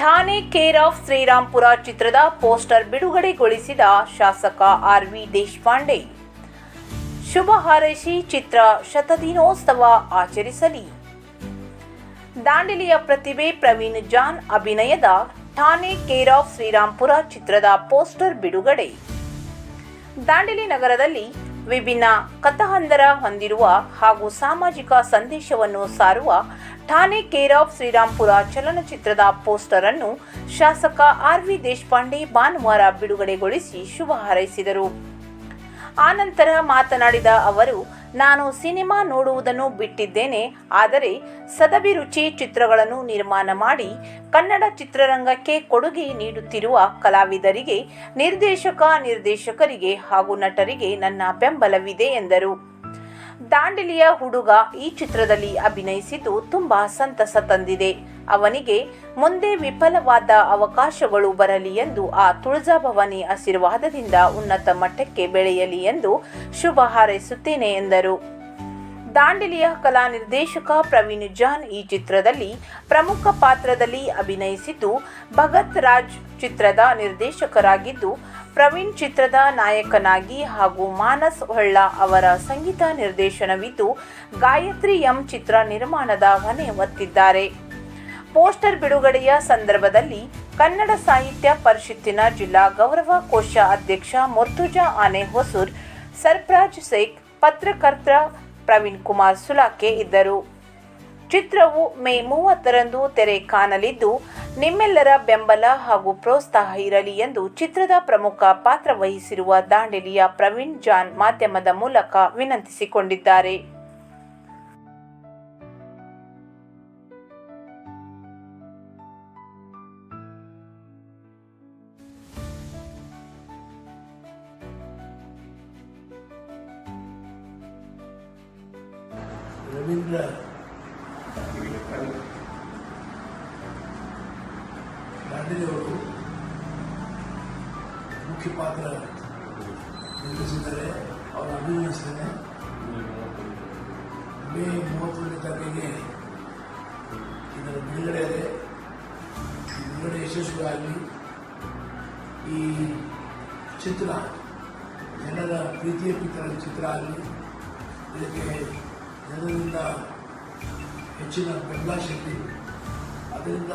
ಠಾಣೆ care of Srirampura ಚಿತ್ರದ poster ಬಿಡುಗಡೆಗೊಳಿಸಿದ ಶಾಸಕ ಆರ್ ವಿ ದೇಶಪಾಂಡೆ. ಶುಭ ಹಾರೈಸಿ ಚಿತ್ರ ಶತದಿನೋತ್ಸವ ಆಚರಿಸಲಿ. ದಾಂಡೇಲಿಯ ಪ್ರತಿಭೆ ಪ್ರವೀಣ್ ಜಾನ್ ಅಭಿನಯದ ಠಾಣೆ ಕೇರ್ ಆಫ್ ಶ್ರೀರಾಂಪುರ ಚಿತ್ರದ ಪೋಸ್ಟರ್ ಬಿಡುಗಡೆ. ದಾಂಡೇಲಿ ನಗರದಲ್ಲಿ ವಿಭಿನ್ನ ಕಥಾಹಂದರ ಹೊಂದಿರುವ ಹಾಗೂ ಸಾಮಾಜಿಕ ಸಂದೇಶವನ್ನು ಸಾರುವ ಠಾಣೆ ಕೇರ್ ಆಫ್ ಶ್ರೀರಾಂಪುರ ಚಲನಚಿತ್ರದ ಪೋಸ್ಟರ್ ಅನ್ನು ಶಾಸಕ ಆರ್ ವಿ ದೇಶಪಾಂಡೆ ಭಾನುವಾರ ಬಿಡುಗಡೆಗೊಳಿಸಿ ಶುಭ ಹಾರೈಸಿದರು. ಆನಂತರ ಮಾತನಾಡಿದ ಅವರು ನಾನು ಸಿನಿಮಾ ನೋಡುವುದನ್ನು ಬಿಟ್ಟಿದ್ದೇನೆ, ಆದರೆ ಸದಭಿರುಚಿ ಚಿತ್ರಗಳನ್ನು ನಿರ್ಮಾಣ ಮಾಡಿ ಕನ್ನಡ ಚಿತ್ರರಂಗಕ್ಕೆ ಕೊಡುಗೆ ನೀಡುತ್ತಿರುವ ಕಲಾವಿದರಿಗೆ, ನಿರ್ದೇಶಕ ನಿರ್ದೇಶಕರಿಗೆ ಹಾಗೂ ನಟರಿಗೆ ನನ್ನ ಬೆಂಬಲವಿದೆ ಎಂದರು. ದಾಂಡೇಲಿಯ ಹುಡುಗ ಈ ಚಿತ್ರದಲ್ಲಿ ಅಭಿನಯಿಸಿದ್ದು ತುಂಬಾ ಸಂತಸ ತಂದಿದೆ. ಅವನಿಗೆ ಮುಂದೆ ವಿಫಲವಾದ ಅವಕಾಶಗಳು ಬರಲಿ ಎಂದು ಆ ತುಳಜಾಭವಾನಿ ಆಶೀರ್ವಾದದಿಂದ ಉನ್ನತ ಮಟ್ಟಕ್ಕೆ ಬೆಳೆಯಲಿ ಎಂದು ಶುಭ ಹಾರೈಸುತ್ತೇನೆ ಎಂದರು. ದಾಂಡಿಲಿಯ ಕಲಾ ನಿರ್ದೇಶಕ ಪ್ರವೀಣ್ ಜಾನ್ ಈ ಚಿತ್ರದಲ್ಲಿ ಪ್ರಮುಖ ಪಾತ್ರದಲ್ಲಿ ಅಭಿನಯಿಸಿದ್ದು ಭಗತ್ ರಾಜ್ ಚಿತ್ರದ ನಿರ್ದೇಶಕರಾಗಿದ್ದು ಪ್ರವೀಣ್ ಚಿತ್ರದ ನಾಯಕನಾಗಿ ಹಾಗೂ ಮಾನಸ್ ಹೊಳ್ಳ ಅವರ ಸಂಗೀತ ನಿರ್ದೇಶನವಿದ್ದು, ಗಾಯತ್ರಿ ಎಂ ಚಿತ್ರ ನಿರ್ಮಾಣದ ಹೊಣೆ ಹೊತ್ತಿದ್ದಾರೆ. ಪೋಸ್ಟರ್ ಬಿಡುಗಡೆಯ ಸಂದರ್ಭದಲ್ಲಿ ಕನ್ನಡ ಸಾಹಿತ್ಯ ಪರಿಷತ್ತಿನ ಜಿಲ್ಲಾ ಗೌರವ ಕೋಶ ಅಧ್ಯಕ್ಷ ಮುರ್ತುಜಾ ಆನೆ ಹೊಸೂರ್ ಸರ್ಫರಾಜ್ ಶೇಖ್ ಪತ್ರಕರ್ತ ಪ್ರವೀಣ್ ಕುಮಾರ್ ಸುಲಾಕೆ ಇದ್ದರು. ಚಿತ್ರವು ಮೇ ಮೂವತ್ತರಂದು ತೆರೆ ಕಾಣಲಿದ್ದು ನಿಮ್ಮೆಲ್ಲರ ಬೆಂಬಲ ಹಾಗೂ ಪ್ರೋತ್ಸಾಹ ಇರಲಿ ಎಂದು ಚಿತ್ರದ ಪ್ರಮುಖ ಪಾತ್ರ ವಹಿಸಿರುವ ದಾಂಡೇಲಿಯ ಪ್ರವೀಣ್ ಜಾನ್ ಮಾಧ್ಯಮದ ಮೂಲಕ ವಿನಂತಿಸಿಕೊಂಡಿದ್ದಾರೆ. ರವೀಂದ್ರ ದಾಂಡೇಲಿಯವರು ಮುಖ್ಯ ಪಾತ್ರ ನಿರ್ವಹಿಸಿದ್ದಾರೆ ಅವರ ಅಭಿನಯಿಸ್ತೇನೆ ಮೇ ಮೂವತ್ತೊಂದನೇ ತಾರೀಕಿಗೆ ಇದರ ಬಿಡುಗಡೆ ಇದೆ. ಬಿಡುಗಡೆ ಯಶಸ್ವಿಯಾಗಲಿ ಈ ಚಿತ್ರ, ಜನರ ಪ್ರೀತಿಯ ಪಿತರ ಚಿತ್ರ ಆಗಲಿ, ಇದಕ್ಕೆ ಜನರಿಂದ ಹೆಚ್ಚಿನ ಬೆಂಬಲ ಶಕ್ತಿ, ಅದರಿಂದ